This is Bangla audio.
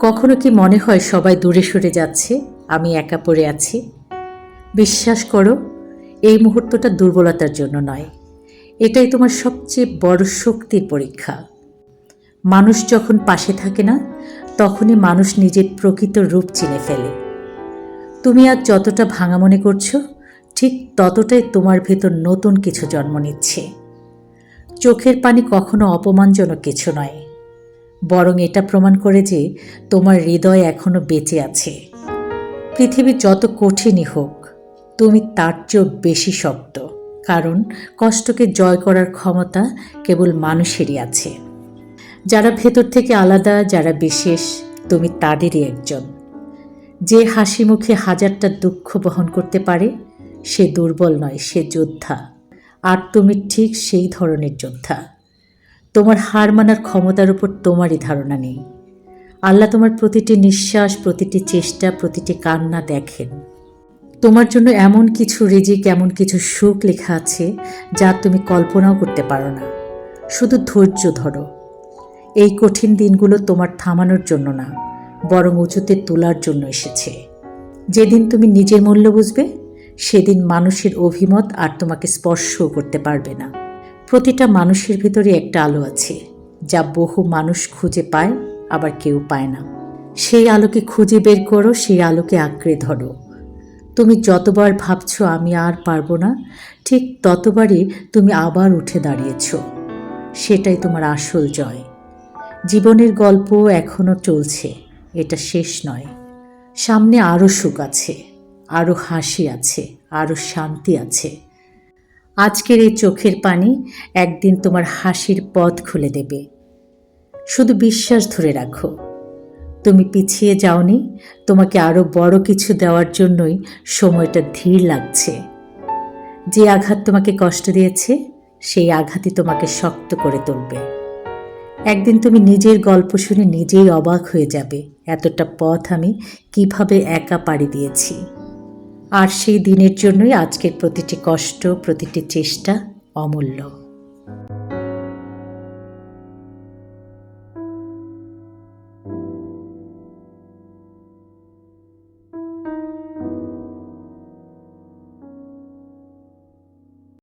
কখনো কি মনে হয় সবাই দূরে সরে যাচ্ছে? আমি একা পড়ে আছি। বিশ্বাস করো, এই মুহূর্তটা দুর্বলতার জন্য নয়। এটাই তোমার সবচেয়ে বড় শক্তির পরীক্ষা। মানুষ যখন পাশে থাকে না, তখনই মানুষ নিজের প্রকৃত রূপ চিনে ফেলে। তুমি আজ যতটা ভাঙা মনে করছ, ঠিক ততটাই তোমার ভেতর নতুন কিছু জন্ম নিচ্ছে। চোখের পানি কখনো অপমানজনক কিছু নয়। বরং এটা প্রমাণ করে যে তোমার হৃদয় এখনও বেঁচে আছে। পৃথিবী যত কঠিনই হোক, তুমি তার চেয়েও বেশি শক্ত, কারণ কষ্টকে জয় করার ক্ষমতা কেবল মানুষেরই আছে। যারা ভেতর থেকে আলাদা, যারা বিশেষ, তুমি তাদেরই একজন। যে হাসি মুখে হাজারটা দুঃখ বহন করতে পারে, সে দুর্বল নয়, সে যোদ্ধা। আর তুমি ঠিক সেই ধরনের যোদ্ধা। তোমার হার মানার ক্ষমতার উপর তোমারই ধারণা নেই। আল্লাহ তোমার প্রতিটি নিঃশ্বাস, প্রতিটি চেষ্টা, প্রতিটি কান্না দেখেন। তোমার জন্য এমন কিছু রিজিক, এমন কিছু সুখ লেখা আছে যা তুমি কল্পনাও করতে পারো না। শুধু ধৈর্য ধরো। এই কঠিন দিনগুলো তোমার থামানোর জন্য না, বরং উঁচুতে তোলার জন্য এসেছে। যেদিন তুমি নিজের মূল্য বুঝবে, সেদিন মানুষের অভিমত আর তোমাকে স্পর্শও করতে পারবে না। প্রতিটা মানুষের ভিতরে একটা আলো আছে, যা বহু মানুষ খুঁজে পায়, আবার কেউ পায় না। সেই আলোকে খুঁজে বের করো, সেই আলোকে আঁকড়ে ধরো। তুমি যতবার ভাবছ আমি আর পারব না, ঠিক ততবারই তুমি আবার উঠে দাঁড়িয়েছ। সেটাই তোমার আসল জয়। জীবনের গল্প এখনও চলছে, এটা শেষ নয়। সামনে আরও সুখ আছে আরও হাসি আছে আরও শান্তি আছে। আজকের এই চোখের পানি একদিন তোমার হাসির পথ খুলে দেবে। শুধু বিশ্বাস ধরে রাখো। তুমি পিছিয়ে যাওনি, তোমাকে আরও বড় কিছু দেওয়ার জন্যই সময়টা ধীর লাগছে। যে আঘাত তোমাকে কষ্ট দিয়েছে, সেই আঘাতই তোমাকে শক্ত করে তুলবে। একদিন তুমি নিজের গল্প শুনে নিজেই অবাক হয়ে যাবে, এতটা পথ আমি কীভাবে একা পাড়ি দিয়েছি। আর সেই দিনের জন্যই আজকের প্রতিটি কষ্ট প্রতিটি চেষ্টা অমূল্য।